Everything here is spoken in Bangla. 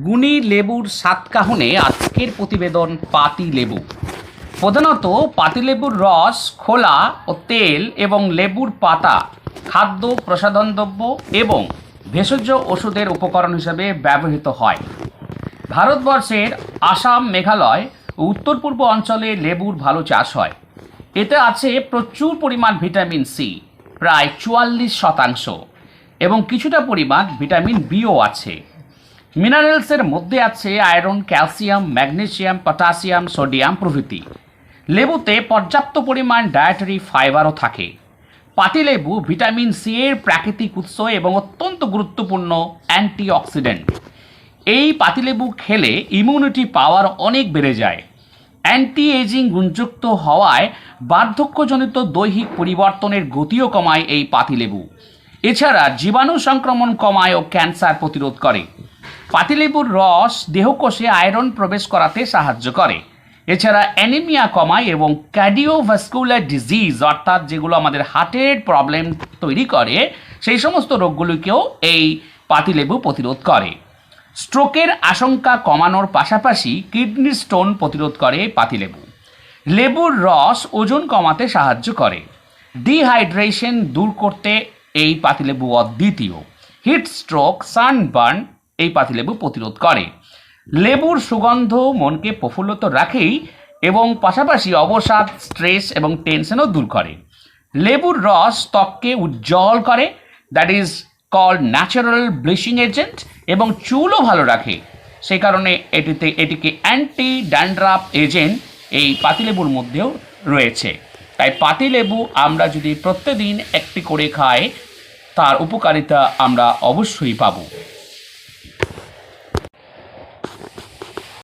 গুণী লেবুর সাতকাহনে আজকের প্রতিবেদন পাতি লেবু। প্রধানত পাতিলেবুর রস, খোলা ও তেল এবং লেবুর পাতা, খাদ্য প্রসাধনদ্রব্য এবং ভেষজ ওষুধের উপকরণ হিসেবে ব্যবহৃত হয়। ভারতবর্ষের আসাম, মেঘালয় ও উত্তর পূর্ব অঞ্চলে লেবুর ভালো চাষ হয়। এতে আছে প্রচুর পরিমাণ ভিটামিন সি, প্রায় চুয়াল্লিশ শতাংশ এবং কিছুটা পরিমাণ ভিটামিন বিও আছে। মিনারেলসের মধ্যে আছে iron, calcium, magnesium potassium sodium প্রভৃতি। লেবুতে পর্যাপ্ত পরিমাণ ডায়েটারি ফাইবারও থাকে। পাতিলেবু ভিটামিন সি এর প্রাকৃতিক উৎস এবং অত্যন্ত গুরুত্বপূর্ণ অ্যান্টিঅক্সিডেন্ট। এই পাতিলেবু খেলে ইমিউনিটি পাওয়ার অনেক বেড়ে যায়। অ্যান্টি এজিং গুণযুক্ত হওয়ায় বার্ধক্যজনিত দৈহিক পরিবর্তনের গতিও কমায় এই পাতিলেবু এছাড়া জীবাণু সংক্রমণ কমায় ও ক্যান্সার প্রতিরোধ করে। পাতিলেবুর রস দেহকোষে আয়রন প্রবেশ করাতে সাহায্য করে। এছাড়া অ্যানিমিয়া কমায় এবং ক্যাডিওভাস্কুলার ডিজিজ, অর্থাৎ যেগুলো আমাদের হার্টের প্রবলেম তৈরি করে, সেই সমস্ত রোগগুলিকেও এই পাতিলেবু প্রতিরোধ করে। স্ট্রোকের আশঙ্কা কমানোর পাশাপাশি কিডনি স্টোন প্রতিরোধ করে পাতিলেবু। লেবুর রস ওজন কমাতে সাহায্য করে। ডিহাইড্রেশন দূর করতে এই পাতিলেবু অদ্বিতীয়। হিট স্ট্রোক, সানবার্ন এই পাতিলেবু প্রতিরোধ করে। লেবুর সুগন্ধ মনকে প্রফুল্লত রাখেই এবং পাশাপাশি অবসাদ, স্ট্রেস এবং টেনশনও দূর করে। লেবুর রস ত্বককে উজ্জ্বল করে that is call natural bleaching agent এবং চুলও ভালো রাখে। সেই কারণে এটিতে, এটিকে অ্যান্টি ড্যান্ড্রাফ এজেন্ট এই পাতিলেবুর মধ্যেও রয়েছে। তাই পাতিলেবু আমরা যদি প্রত্যেকদিন একটি করে খাই, তার উপকারিতা আমরা অবশ্যই পাবো।